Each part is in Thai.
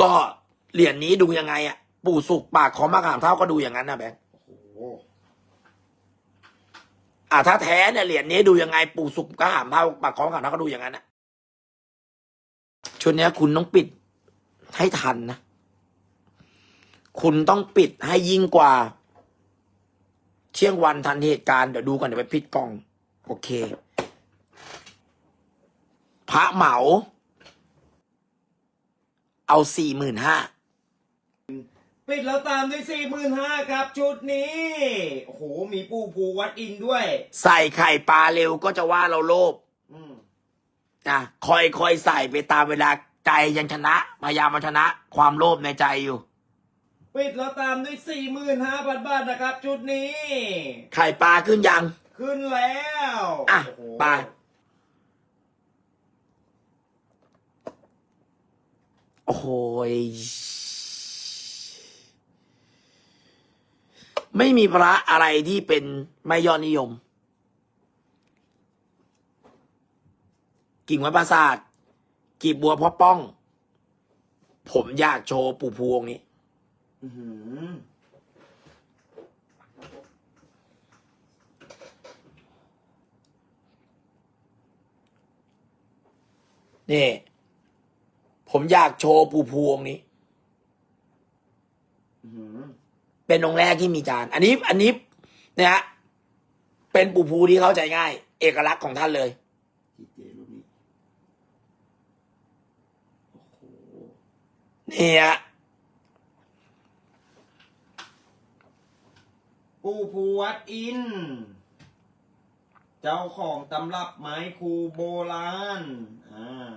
ก็เหรียญนี้ดูยังไงอะ ปู่สุกปากของมะขามเท่าก็ดูอย่างนั้นนะแบงค์โอ้โหอ่าถ้าแท้เนี่ยเหรียญนี้ดูยังไง ปู่สุกก็หามเท่าปากของมะขามเท่าก็ดูอย่างนั้นนะชุดเนี้ยคุณต้องปิดให้ทันนะ คุณต้องปิดให้ยิ่งกว่า เที่ยงวันทันเหตุการณ์เดี๋ยวดูกันเดี๋ยวไปพิดกล้อง โอเค พระเหมา เอาสี่หมื่นห้าปิดแล้วตามด้วยสี่หมื่นห้าครับ ชุดนี้โอ้โหมีปูภูวัดอินด้วย ใส่ไข่ปลาเร็วก็จะว่าเราโลภอืมนะคอยคอยใส่ไปตามเวลาใจยังชนะ พยายามมาชนะ ความโลภในใจอยู่ ปิดแล้วตามด้วยสี่หมื่นห้าพันบาทนะครับ ชุดนี้ ไข่ปลาขึ้นยัง ขึ้นแล้วอะโโห ไป โอ้ยไม่มีพระอะไรที่เป็นไม่ยอดนิยม กิ่งวัดปราสาทกีบบัวพ่อป้อง ผมอยากโชว์ปู่พวงนี้นี่ ผมอยากโชว์ปู่พวงนี้อื้อหือเป็นองค์แรกที่มีจาน อันนี้ อันนี้เนี่ยฮะเป็นปู่ภูที่เข้าใจง่าย เอกลักษณ์ของท่านเลยจีเจรูปนี้โอ้โหนี่ฮะปูภูวัดอิน เจ้าของตำรับไม้ครูโบราณ อ่า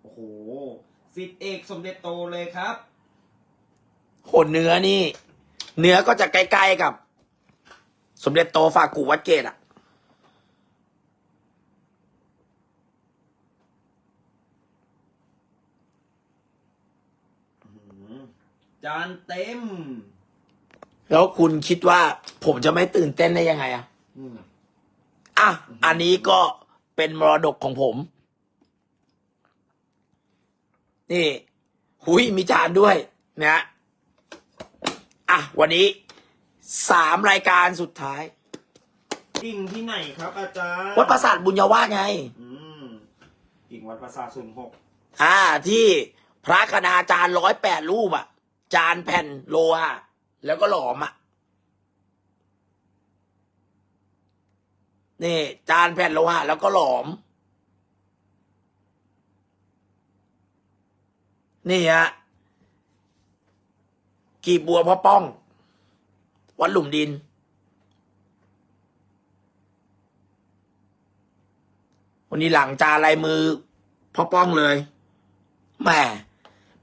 โอ้โห สิทธิเอกสมเด็จโตเลยครับขนเนื้อนี่ เนื้อก็จะใกล้ๆกับ สมเด็จโตฝากกูวัดเกตอะจานเต็ม แล้วคุณคิดว่าผมจะไม่ตื่นเต้นได้ยังไงอะอืมอะ อันนี้ก็เป็นมรดกของผม นี่หุยมีจานด้วยนะฮะอะวันนี้สามรายการสุดท้ายกิ่งที่ไหนครับอาจารย์วัดปราสาทบุญญาวาสไง อืมกิ่งวัดประสาทศูนย์หกอ่าที่พระคณาจารย์ร้อยแปดรูปอะ จานแผ่นโลหะแล้วก็หลอมอะนี่ จานแผ่นโลหะแล้วก็หลอม นี่ฮะกีบบัวพ่อป้อง วัดหลุมดิน วันนี้หลังจานลายมือพ่อป้องเลยแหม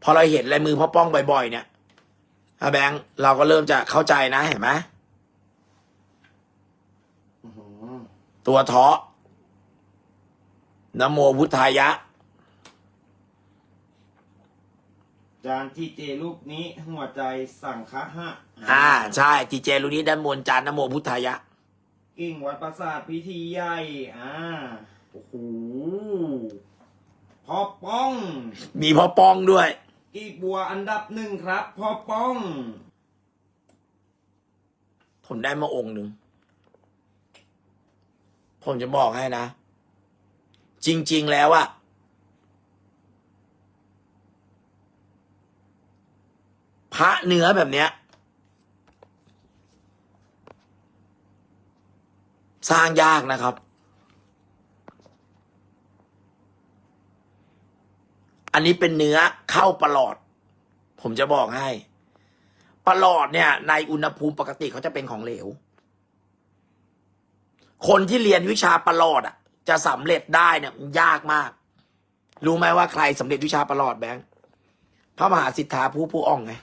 พอเราเห็นลายมือพ่อป้องบ่อยๆ เนี่ยอาแบงค์เราก็เริ่มจะเข้าใจนะเห็นไหมอื้อหือตัวเทาะนะโมพุทธายะ จานที่เจรูปนี้หัวใจสั่งคะฮะอ่าใช่ทีเจรูนี้ด้านบนจานนะโมพุทธายะ กิ่งวัดประสาทพิธีใหญ่อ่าโอ้โหพ่อป้อง มีพ่อป้องด้วย กีบบัวอันดับหนึ่งครับพ่อป้อง ผมได้มาองค์หนึ่ง ผมจะบอกให้นะ จริง ๆ แล้วอะ พระเนื้อแบบเนี้ย สร้างยากนะครับ อันนี้เป็นเนื้อเข้าประหลอด ผมจะบอกให้ประหลอดเนี่ย ในอุณหภูมิปกติเขาจะเป็นของเหลว คนที่เรียนวิชาประหลอดอะ จะสำเร็จได้เนี่ยยากมาก รู้ไหมว่าใครสำเร็จวิชาประหลอดแบงค์พระมหาสิทธาผู้ผู้อ่องไง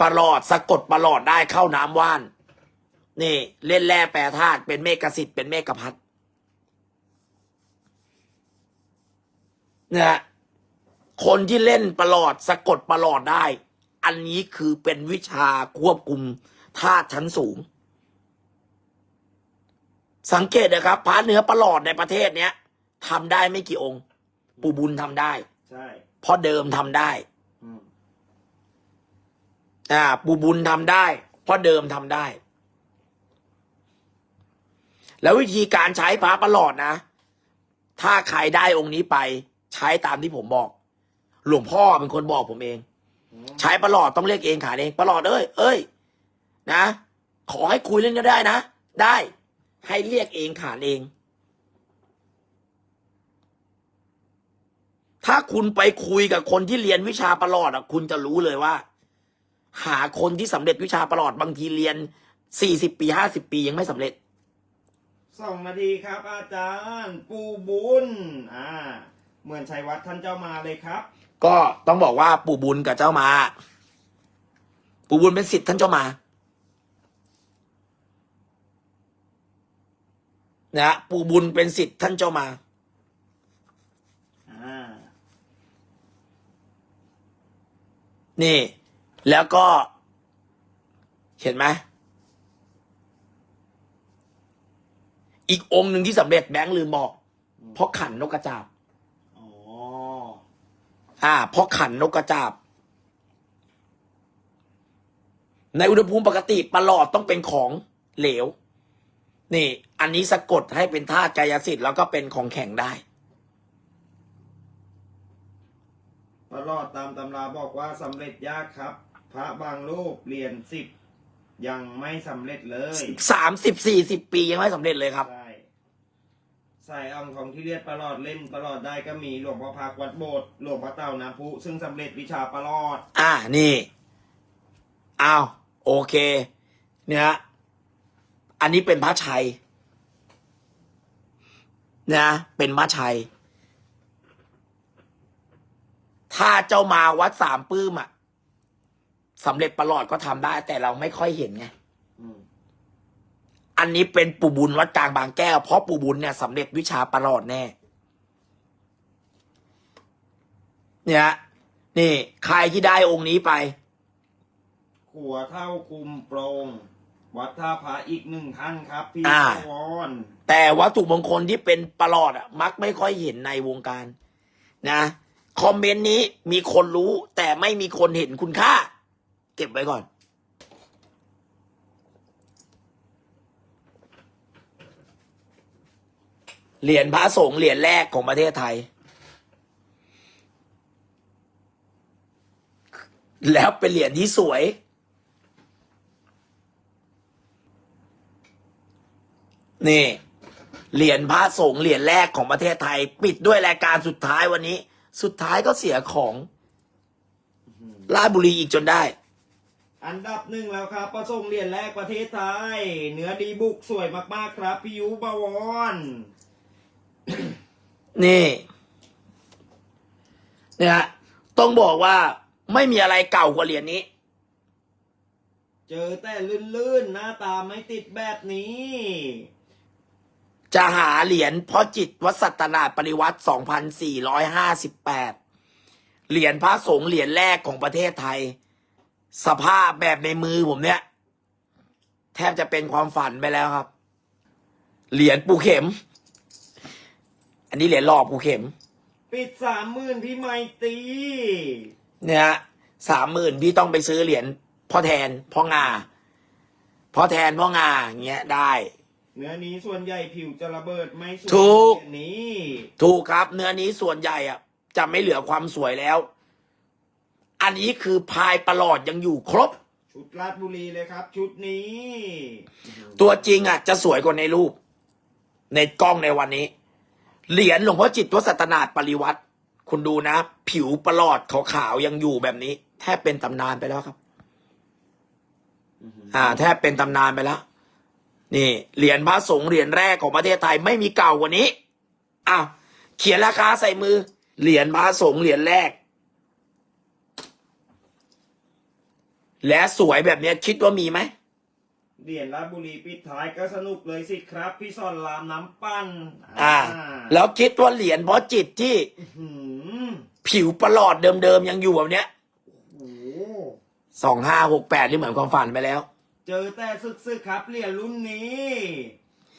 ประหลอดสะกดประหลอดได้เข้าน้ำว่าน นี่ เล่นแร่แปรธาตุเป็นเมฆสิทธิ์เป็นเมฆพัทเนี่ยคนที่เล่นประหลอดสะกดประหลอดได้ อันนี้คือเป็นวิชาควบคุมธาตุชั้นสูง สังเกตนะครับพระเนื้อประหลอดในประเทศเนี้ยทำได้ไม่กี่องค์ ปูบุญทำได้ ใช่พ่อเดิมทำได้ อ่าปูบุญทำได้ เพราะเดิมทำได้ แล้ววิธีการใช้พระประหลอดนะ ถ้าใครได้องค์นี้ไปใช้ตามที่ผมบอก หลวงพ่อเป็นคนบอกผมเอง ใช้ประหลอดต้องเรียกเองขายเองประหลอดเอ้ยเอ้ยนะ ขอให้คุยเล่นก็ได้นะ ได้ ให้เรียกเองขานเอง ถ้าคุณไปคุยกับคนที่เรียนวิชาประหลอดอะ คุณจะรู้เลยว่า หาคนที่สำเร็จวิชาประหลอดบางทีเรียนสี่สิบปีห้าสิบปียังไม่สำเร็จสองนาทีครับ อาจารย์ปูบุญอ่าเหมือนชัยวัฒน์ท่านเจ้ามาเลยครับ ก็ต้องบอกว่าปู่บุญกับเจ้ามา ปู่บุญเป็นสิทธิ์ท่านเจ้ามานะฮะปู่บุญเป็นสิทธิ์ท่านเจ้ามาอ่านี่ แล้วก็ เห็นไหมอีกองค์หนึ่งที่สำเร็จแบงค์ลืมบอก เพราะขันนกกระจาบอ๋ออ่า เพราะขันนกกระจาบ ในอุณหภูมิปกติประหลอดต้องเป็นของเหลว นี่ อันนี้สะกดให้เป็นธาตุกายสิทธิ์แล้วก็เป็นของแข็งได้ตลอดตามตำราบอกว่าสำเร็จยากครับ พระบางรูปเรียนสิบยังไม่สำเร็จเลยสามสิบสี่สิบปียังไม่สำเร็จเลยครับ ใช่ใส่อ่องของที่เรียกประหลอดเล่นประหลอดได้ก็มีหลวงพ่อพักวัดโบสถ์หลวงพ่อเต่าน้ำพุซึ่งสำเร็จวิชาประหลอด อ่านี่อ้าวโอเค เนี่ยฮะอันนี้เป็นพระชัยนะ เป็นพระชัย ถ้าเจ้ามาวัดสามปื้มอะ สำเร็จประหลอดก็ทำได้ แต่เราไม่ค่อยเห็นไง อืมอันนี้เป็นปู่บุญวัดกลางบางแก้ว เพราะปู่บุญเนี่ยสำเร็จวิชาประหลอดแน่ เนี่ย นี่ ใครที่ได้องค์นี้ไป ขัวเท่าคุมโปรง วัดท่าพระอีกหนึ่งท่านครับ พี่อ่า วอนแต่วัตถุมงคลที่เป็นประหลอดอะมักไม่ค่อยเห็นในวงการ นะ คอมเมนต์นี้มีคนรู้แต่ไม่มีคนเห็นคุณค่า เก็บไว้ก่อน เหรียญพระสงฆ์เหรียญแรกของประเทศไทย แล้วเป็นเหรียญที่สวย นี่เหรียญพระสงฆ์เหรียญแรกของประเทศไทย ปิดด้วยรายการสุดท้ายวันนี้ สุดท้ายก็เสียของราชบุรีอีกจนได้ อันดับหนึ่งแล้วครับประสงค์เหรียญแรกประเทศไทยเนื้อดีบุกสวยมากๆครับพี่ยุบวรนี่เนี่ยฮะต้องบอกว่าไม่มีอะไรเก่ากว่าเหรียญนี้ เจอแต่ลื่นๆ หน้าตาไม่ติดแบบนี้ จะหาเหรียญพ่อจิตวัดสัตนาถปริวัติ 2458 เหรียญพระสงฆ์เหรียญแรกของประเทศไทย สภาพแบบในมือผมเนี่ย แทบจะเป็นความฝันไปแล้วครับ เหรียญปูเข็ม อันนี้เหรียญหล่อปูเข็ม ปิดสามหมื่นพี่ไมตรีเนี่ยสามหมื่นพี่ต้องไปซื้อเหรียญพ่อแทนพ่องาพ่อแทนพ่องาอย่างเงี้ยได้ เนื้อนี้ส่วนใหญ่ผิวจะระเบิดไม่สวยถูก เหรียญนี้ ถูกครับ เนื้อนี้ส่วนใหญ่อะจะไม่เหลือความสวยแล้ว อันนี้คือพายประหลอดยังอยู่ครบ ชุดราชบุรีเลยครับ ชุดนี้ ตัวจริงอะจะสวยกว่าในรูป ในกล้องในวันนี้ เหรียญหลวงพ่อจิตวัดสัตนาถปริวัติ คุณดูนะ ผิวประหลอดขาวๆยังอยู่แบบนี้ แทบเป็นตำนานไปแล้วครับ อ่า แทบเป็นตำนานไปแล้วนี่เหรียญพระสงฆ์เหรียญแรกของประเทศไทยไม่มีเก่ากว่านี้อ้าวเขียนราคาใส่มือ เหรียญพระสงฆ์เหรียญแรก และสวยแบบเนี้ยคิดว่ามีไหมเหรียญราชบุรีปิดท้ายก็สนุกเลยสิครับ พี่สอนรามน้ำปั้นอ่า แล้วคิดว่าเหรียญเพราะจิตที่หืมผิวประหลอดเดิมๆยังอยู่แบบเนี้ยโอ้โหสองห้าหกแปดนี่เหมือนความฝันไปแล้ว เจอแต่ซึกๆครับเหรียญรุ่นนี้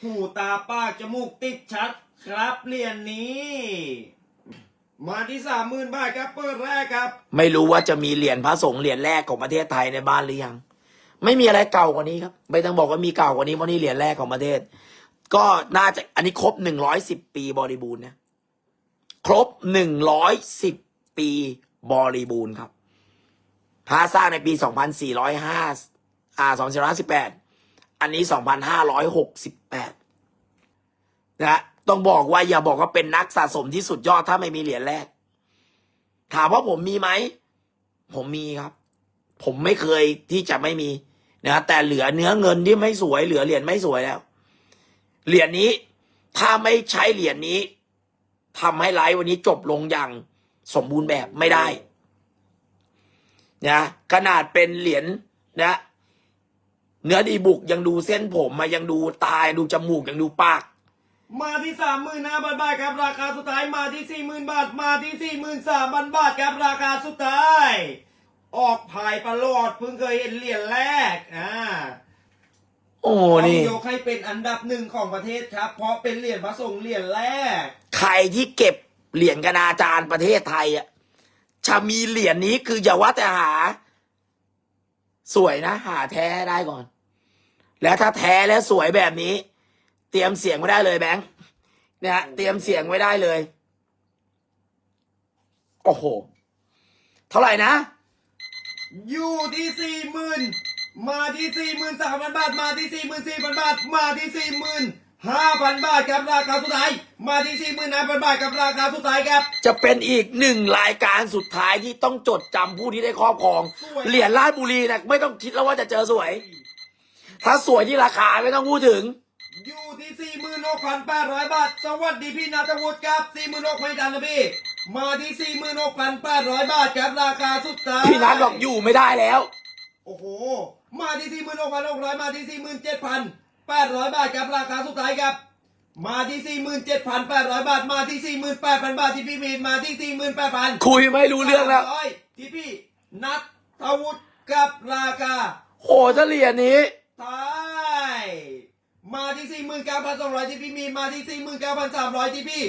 หูตาปากจมูกติดชัดครับเหรียญนี้ มาที่สามหมื่นบาทครับเปิดแรกครับไม่รู้ว่าจะมีเหรียญพระสงฆ์เหรียญแรกของประเทศไทยในบ้านหรือยัง ไม่มีอะไรเก่ากว่านี้ครับ ไม่ต้องบอกว่ามีเก่ากว่านี้เพราะนี่เหรียญแรกของประเทศ ก็น่าจะอันนี้ครบหนึ่งร้อยสิบปีบริบูรณ์นะครบหนึ่งร้อยสิบปีบริบูรณ์ครับพระสร้างในปีสองพันสี่ร้อยห้าอ่าสองพันสี่ร้อยสิบแปดอันนี้สองพันห้าร้อยหกสิบแปดนะ ต้องบอกว่าอย่าบอกว่าเป็นนักสะสมที่สุดยอดถ้าไม่มีเหรียญแรก ถามว่าผมมีไหม ผมมีครับ ผมไม่เคยที่จะไม่มีนะแต่เหลือเนื้อเงินที่ไม่สวยเหลือเหรียญไม่สวยแล้ว เหรียญนี้ถ้าไม่ใช้เหรียญนี้ทำให้ไลฟ์วันนี้จบลงอย่างสมบูรณ์แบบไม่ได้นะขนาดเป็นเหรียญนะ เนื้อดีบุกยังดูเส้นผมมายังดูตายดูจมูกยังดูปาก มาที่สามหมื่นห้าพันบาทครับราคาสุดท้ายมาที่สี่หมื่นบาทมาที่สี่หมื่นสามพันบาทครับราคาสุดท้าย ออกภายประหลอดเพิ่งเคยเห็นเหรียญแรกอ่าโอ้ต้อนี่งยกให้เป็นอันดับหนึ่งของประเทศครับ เพราะเป็นเหรียญพระสงฆ์เหรียญแรก ใครที่เก็บเหรียญกนาจารย์ประเทศไทยอะจะมีเหรียญนี้คืออย่าว่าแต่หา สวยนะ หาแท้ได้ก่อน แล้วถ้าแท้และสวยแบบนี้ เตรียมเสียงไว้ได้เลยแบงค์เนี่ยฮะเตรียมเสียงไว้ได้เลย โอ้โห เท่าไหร่นะ อยู่ที่สี่หมื่นมาที่สี่หมื่นสามพันบาท มาที่สี่หมื่นสี่พันบาท มาที่สี่หมื่นห้าพันบาทครับราคาสุดท้าย มาที่สี่หมื่นห้าพันบาทครับราคาสุดท้ายครับ จะเป็นอีกหนึ่งรายการสุดท้ายที่ต้องจดจำผู้ที่ได้ครอบครอง สวย เหรียญราชบุรีนะไม่ต้องคิดแล้วว่าจะเจอสวย ถ้าสวยที่ราคาไม่ต้องพูดถึง อยู่ที่สี่หมื่นหกพันแปดร้อยบาท สวัสดีพี่นัทวุฒิครับสี่หมื่นหกไม่ทันนะพี่ มาที่สี่หมื่นหกพันแปดร้อยบาทครับราคาสุดท้ายพี่นัทบอกอยู่ไม่ได้แล้ว โอ้โห มาที่สี่หมื่นหกพันหกร้อยมาที่สี่หมื่นเจ็ดพันแปดร้อยบาทครับราคาสุดท้ายครับ มาที่สี่หมื่นเจ็ดพันแปดร้อยบาท มาที่สี่หมื่นแปดพันบาทที่พี่มีนมาที่สี่หมื่นแปดพันคุยไม่รู้เรื่องแล้วที่พี่นัทวุฒิกับราคาโหถ้าเหรียญนี้ตาย มาที่สี่หมื่นเก้าพันสองร้อยที่พี่มีนมาที่สี่หมื่นเก้าพันสามร้อยที่พี่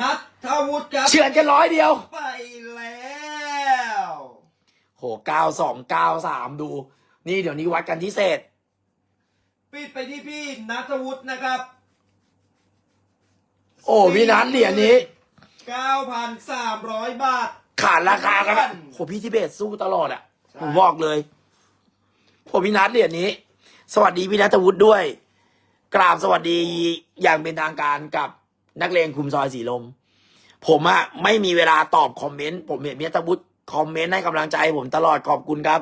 นัทวุฒิครับเฉือนกันร้อยเดียว ไปแล้วโหเก้าสองเก้าสามดู นี่เดี๋ยวนี้วัดกันที่เศษ ปิดไปที่พี่นัทวุฒินะครับโอ้พี่นัทเหรียญนี้เก้าพันสามร้อยบาท ขาดราคากันพันโหพี่ทิเบตสู้ตลอดอะใช่ผมบอกเลยโหพี่นัทเหรียญนี้ สวัสดีพี่นัทวุฒิด้วย กราบสวัสดีอย่างเป็นทางการกับนักเลงคุมซอยสีลม ผมอะไม่มีเวลาตอบคอมเมนต์ผมเห็นพี่นัทวุฒิคอมเมนต์ให้กำลังใจ ผมตลอดขอบคุณครับ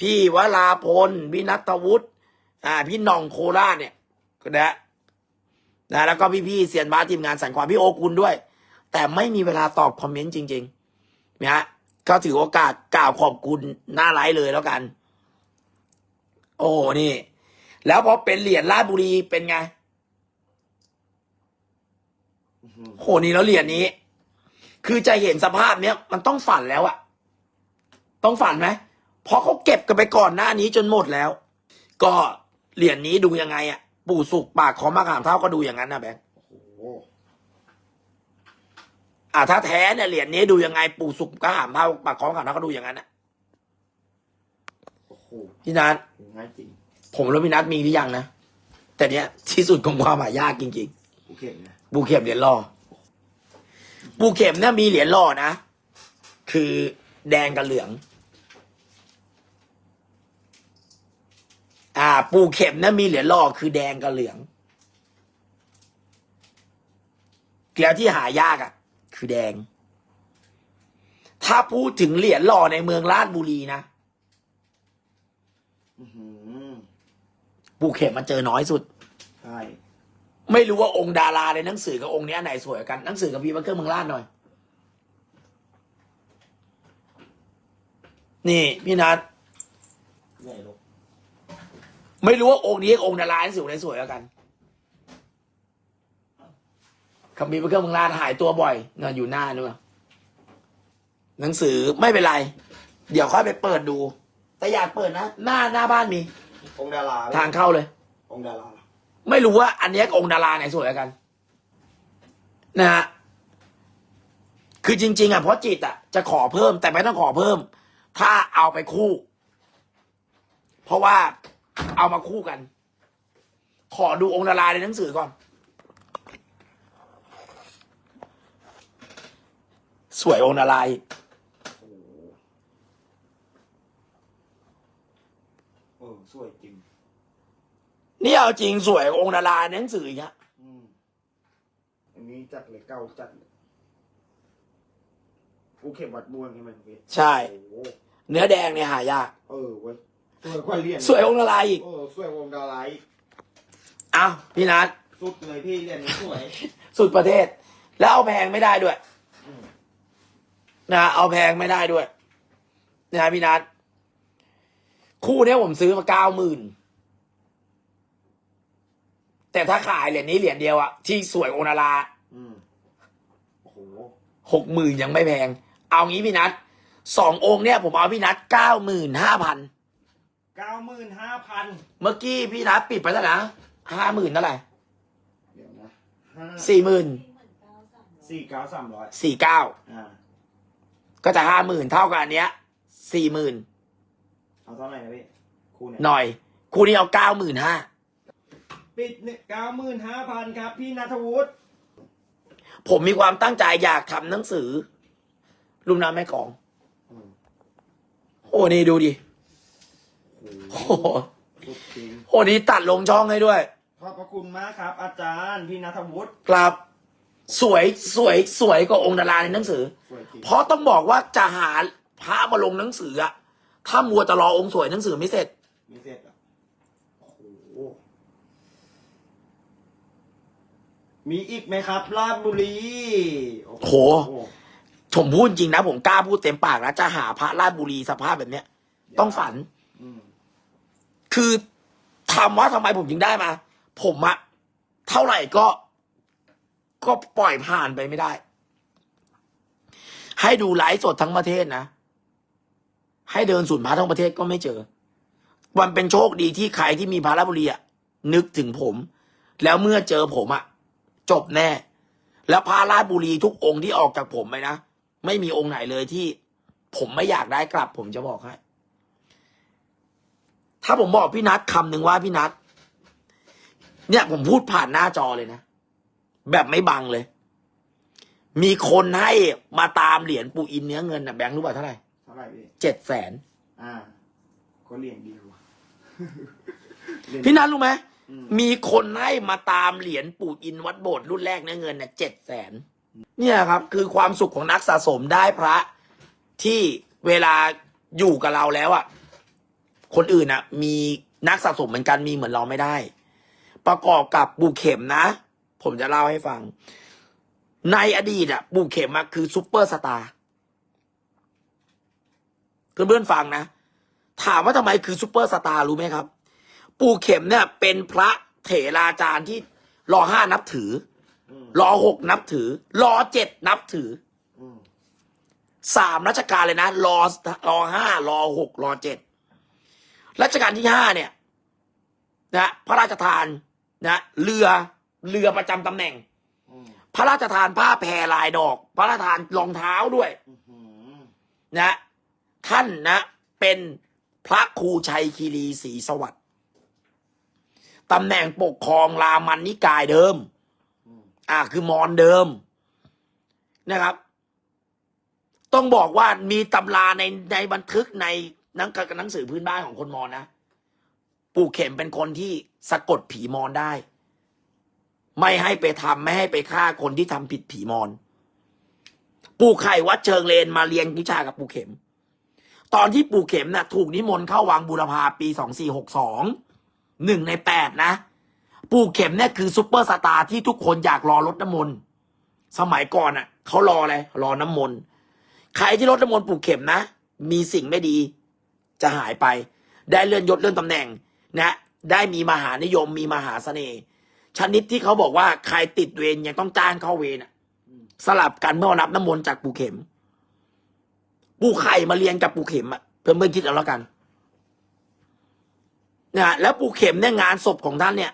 พี่วราพลพี่นัทวุฒิอ่า พี่น่องโคราชเนี่ยนะนะแล้วก็พี่ๆเซียนบ้าทีมงานสันความพี่โอคุณด้วย แต่ไม่มีเวลาตอบคอมเมนต์จริงๆนะฮะก็ถือโอกาสกล่าวขอบคุณหน้าไลฟ์เลยแล้วกัน โอ้นี่ แล้วพอเป็นเหรียญราชบุรีเป็นไงโหนี่แล้วเหรียญนี้ คือจะเห็นสภาพเนี้ยมันต้องฝันแล้วอะต้องฝันไหมเพราะเขาเก็บกันไปก่อนหน้านี้จนหมดแล้ว ก็เหรียญนี้ดูยังไงอะปู่สุกปากของมะขามเท่าก็ดูอย่างนั้นนะแบงค์โอ้โหอ่าถ้าแท้เนี่ยเหรียญนี้ดูยังไง ปู่สุกก็หามเท่าปากของมะขามเท่าก็ดูอย่างนั้นนะโอ้โหพี่นัทง่ายจริง ผมแล้วพี่นัทมีหรือยังนะ แต่เนี้ยที่สุดของความหายากจริงโอเคนะๆปูเข็มเหรียญหล่อปูเข็มเนี่ยมีเหรียญหล่อนะ คือแดงกับเหลือง อ่า ปูเข็มเนี่ยมีเหรียญหล่อคือแดงกับเหลืองแล้วที่หายากอะ คือแดง ถ้าพูดถึงเหรียญหล่อในเมืองราชบุรีนะ อื้อหือ ปูเข็มมันเจอน้อยสุด ใช่ ไม่รู้ว่าองค์ดาราในหนังสือกับองค์เนี้ยไหนสวยกว่ากันหนังสือกับพี่บังเกอร์เมืองราชหน่อย นี่พี่นัทใหญ่ลูกไม่รู้ว่าองค์นี้กับองค์ดาราหนังสือไหนสวยกว่ากันคำมีบังเกอร์เมืองราชหายตัวบ่อยเงินอยู่หน้านู่นหนังสือไม่เป็นไร เดี๋ยวค่อยไปเปิดดู แต่อยากเปิดนะหน้าหน้าบ้านมี องค์ดาราทางเข้าเลย องค์ดาราไม่รู้ว่าอันเนี้ยกับองค์ดาราไหนสวยกว่ากัน นะฮะคือจริง ๆ อะเพราะจิตอะจะขอเพิ่ม แต่ไม่ต้องขอเพิ่ม ถ้าเอาไปคู่ เพราะว่าเอามาคู่กัน ขอดูองค์ดาราในหนังสือก่อน สวยองค์ดาราอีก โอ้โหเออสวยจริง นี่เอาจริงสวยองค์ดาราในหนังสืออีกฮะอืมอันนี้จัดเลยเก่าจัดเลยกูเข็มวัดม่วงใช่ไหมพี่ใช่ โอ้โหเนื้อแดงเนี่ยหายาก เออเว้ยสวยกว่าเหรียญสวยองค์ดาราอีกเออสวยวงดาวไลท์อ้าวพี่นัทสุดเลยพี่เหรียญนี้สวย สุดประเทศ แล้วเอาแพงไม่ได้ด้วยอืม นะเอาแพงไม่ได้ด้วยนะพี่นัทคู่เนี้ยผมซื้อมาเก้าหมื่น แต่ถ้าขายเหรียญนี้เหรียญเดียวอะที่สวยโอนาราอืมโอ้โหหกหมื่นยังไม่แพง เอางี้พี่นัทสององค์เนี่ยผมเอาพี่นัทเก้าหมื่นห้าพันเก้าหมื่นห้าพันเมื่อกี้พี่นัทปิดไปแล้วนะห้าหมื่นเท่าไหร่เดี๋ยวนะห้าสี่หมื่นสี่เก้าสามร้อยสี่เก้าอ่า ก็จะห้าหมื่นเท่ากับอันเนี้ยสี่หมื่นเอาเท่าไหร่นะพี่ คู่เนี่ยหน่อย คู่นี้เอาเก้าหมื่นห้า ปิดเนี่ยเก้าหมื่นห้าพันครับ พี่นัทวุฒิผมมีความตั้งใจอยากทำหนังสือรุ่มน้ำแม่กลองอืมโอ้นี่ดูดิโอ้โอ้โหโหสุดจริงโอ้นี่ตัดลงช่องให้ด้วย ขอบพระคุณมากครับ อาจารย์พี่นัทวุฒิครับ สวยสวยสวยกว่าองค์ดาราในหนังสือ สวยจริงเพราะต้องบอกว่าจะหาพระมาลงหนังสืออะถ้ามัวแต่รอองค์สวยหนังสือไม่เสร็จไม่เสร็จอะโอ้โห มีอีกไหมครับราชบุรีโอ้โห ผมพูดจริงนะ ผมกล้าพูดเต็มปากนะจะหาพระราชบุรีสภาพแบบเนี้ย ต้องฝัน อืมคือถามว่าทำไมผมถึงได้มา ผมอะเท่าไหร่ก็ ก็ปล่อยผ่านไปไม่ได้ ให้ดูไลฟ์สดทั้งประเทศนะ ให้เดินสุนพระทั้งประเทศก็ไม่เจอ มันเป็นโชคดีที่ใครที่มีพระราชบุรีอะนึกถึงผม แล้วเมื่อเจอผมอะ จบแน่ แล้วพระราชบุรีทุกองค์ที่ออกจากผมไปนะ ไม่มีองค์ไหนเลยที่ ผมไม่อยากได้กลับ ผมจะบอกให้ ถ้าผมบอกพี่นัทคำหนึ่งว่าพี่นัทเนี่ยผมพูดผ่านหน้าจอเลยนะ แบบไม่บังเลย มีคนให้มาตามเหรียญปูอินเนื้อเงินนะแบงค์รู้ป่ะเท่าไหร่เท่าไหร่พี่เจ็ดแสนอ่า ก็เรียนดีว่ะเรียนพี่นัทรู้ไหมอื มีคนให้มาตามเหรียญปู่อินวัดโบสถ์รุ่นแรกเนื้อเงินเนี่ยเจ็ดแสนเนี่ยครับ คือความสุขของนักสะสมได้พระ ที่เวลาอยู่กับเราแล้วอะคนอื่นอะมีนักสะสมเหมือนกันมีเหมือนเราไม่ได้ ประกอบกับปูเข็มนะ ผมจะเล่าให้ฟัง ในอดีตอะปูเข็มอะคือซูเปอร์สตาร์เพื่อนๆฟังนะ ถามว่าทำไมคือซูเปอร์สตาร์รู้ไหมครับ ปู่เข็มเนี่ย เป็นพระเถราจารย์ที่รอห้านับถือรอหกนับถือรอเจ็ดนับถือสามรัชกาลเลยนะรอรอห้ารอหกรอเจ็ดรัชกาลที่ห้าเนี่ย นะพระราชทานนะเรือเรือประจำตำแหน่งพระราชทานผ้าแพรลายดอก พระราชทานรองเท้าด้วยนะ ท่านนะ เป็นพระครูชัยคีรีศรีสวัสดิ์ ตำแหน่งปกครองรามันนิกายเดิมอืมอ่าคือมอนเดิมนะครับ ต้องบอกว่ามีตำราในในบันทึกในหนังกับหนังสือพื้นบ้านของคนมอญนะปู่เข็มเป็นคนที่สะกดผีมอนได้ ไม่ให้ไปทำไม่ให้ไปฆ่าคนที่ทำผิดผีมอน ปู่ไข่วัดเชิงเลนมาเรียนวิชากับปู่เข็ม ตอนที่ปู่เข็มนะ่ะ ถูกนิมนต์เข้าวังบูรพาปีสองสี่หกสอง หนึ่งในแปดนะ ปู่เข็มเนี่ยคือซุปเปอร์สตาร์ที่ทุกคนอยากรอรถน้ำมนต์สมัยก่อนอะเขารออะไรรอน้ำมนต์ใครที่รถน้ำมนต์ปู่เข็มนะ มีสิ่งไม่ดี จะหายไป ได้เลื่อนยศเลื่อนตำแหน่งนะได้มีมหานิยมมีมหาเสน่ห์ชนิดที่เขาบอกว่าใครติดเวรยังต้องจ้างเข้าเวรอะสลับกันเมื่อรับน้ำมนต์จากปู่เข็ม ปู่ไข่มาเรียนกับปู่เข็มอะเพื่อนเพื่อนๆคิดเอาแล้วกัน นะแล้วปู่เข็มเนี่ยงานศพของท่านเนี่ย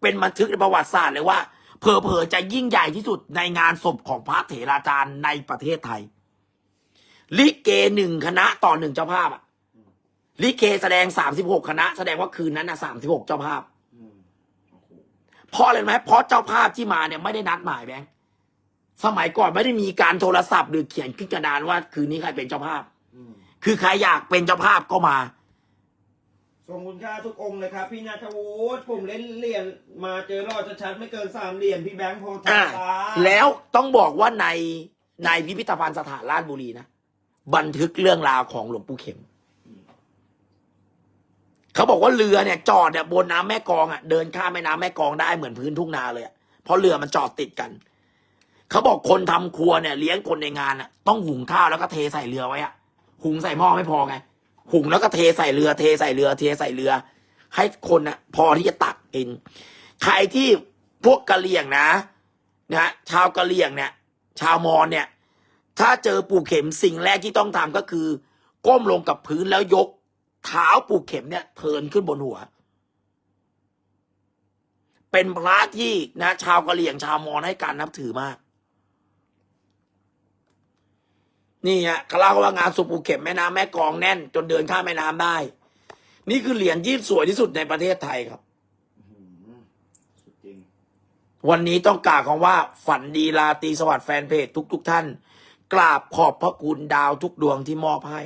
เป็นบันทึกในประวัติศาสตร์เลยว่าเผลอๆจะยิ่งใหญ่ที่สุดในงานศพของพระเถราจารย์ในประเทศไทย ลิเกหนึ่งคณะต่อหนึ่งเจ้าภาพอะลิเกแสดงสามสิบหกคณะ แสดงว่าคืนนั้นนะสามสิบหกเจ้าภาพอืมโอ้โหเพราะอะไรรู้ไหมเพราะเจ้าภาพที่มาเนี่ยไม่ได้นัดหมายแบงค์สมัยก่อนไม่ได้มีการโทรศัพท์หรือเขียนขึ้นกระดานว่าคืนนี้ใครเป็นเจ้าภาพอืมคือใครอยากเป็นเจ้าภาพก็มา ทรงคุณค่าทุกองค์เลยครับ พี่นาทวุฒิผมเล่นเหรียญมาเจอรอดชัดๆไม่เกินสามเหรียญพี่แบงค์โพธาอ่าตาแล้วต้องบอกว่าในในพิพิธภัณฑ์สถานราชบุรีนะ บันทึกเรื่องราวของหลวงปู่เข็ม เขาบอกว่าเรือเนี่ย จอดเนี่ยบนน้ำแม่กลองอะเดินข้ามแม่น้ำแม่กลองได้เหมือนพื้นทุ่งนาเลยอะเพราะเรือมันจอดติดกัน เขาบอกคนทำครัวเนี่ย เลี้ยงคนในงานอะ ต้องหุงข้าวแล้วก็เทใส่เรือไว้อะ หุงใส่หม้อไม่พอไง หุงแล้วก็เทใส่เรือ เทใส่เรือ เทใส่เรือ ให้คนอะ พอที่จะตักกิน ใครที่พวกกะเหรี่ยงนะนะชาวกะเหรี่ยงเนี่ย ชาวมอญเนี่ย ถ้าเจอปูเข็มสิ่งแรกที่ต้องทำก็คือ ก้มลงกับพื้นแล้วยก เท้าปูเข็มเนี่ยเทินขึ้นบนหัว เป็นพระที่นะ ชาวกะเหรี่ยงชาวมอญให้การนับถือมาก นี่ฮะเขาเล่าว่างานสุปู่เข็มแม่น้ำแม่กลองแน่น จนเดินข้ามแม่น้ำได้ นี่คือเหรียญที่สวยที่สุดในประเทศไทยครับอื้อหือสุดจริงวันนี้ต้องกล่าวคำว่า ฝันดีราตรีสวัสดิ์แฟนเพจทุกๆท่าน กราบขอบพระคุณดาวทุกดวงที่มอบให้